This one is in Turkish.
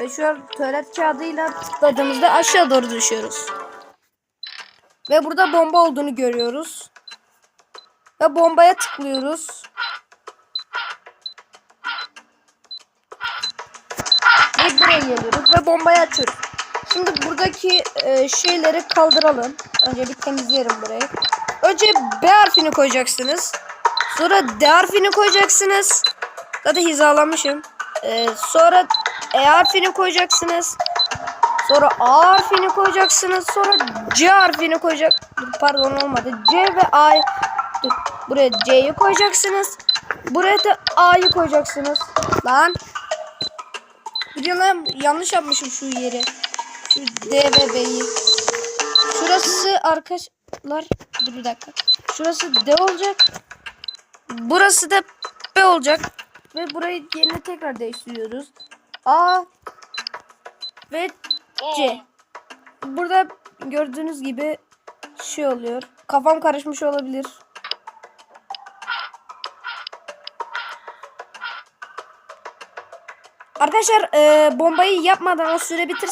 Ve şu an tuvalet kağıdıyla tıkladığımızda aşağı doğru düşüyoruz. Ve burada bomba olduğunu görüyoruz. Ve bombaya tıklıyoruz. Ve buraya geliyoruz ve bombayı açıyoruz. Şimdi buradaki e, şeyleri kaldıralım. Önce bir temizleyelim burayı. Önce B harfini koyacaksınız. Sonra D harfini koyacaksınız. Zaten hizalamışım. E, sonra E harfini koyacaksınız. Sonra A harfini koyacaksınız. Sonra C harfini koyacak. Pardon olmadı. C ve A. Buraya C'yi koyacaksınız. Buraya da A'yı koyacaksınız. Lan. Biliyorum yanlış yapmışım şu yeri. Şu D ve B'yi. Şurası arkadaşlar. Dur bir dakika. Şurası D olacak. Burası da B olacak. Ve burayı yerine tekrar değiştiriyoruz. A ve C. Burada gördüğünüz gibi şey oluyor. Kafam karışmış olabilir. Arkadaşlar e, bombayı yapmadan o süre bitirsin.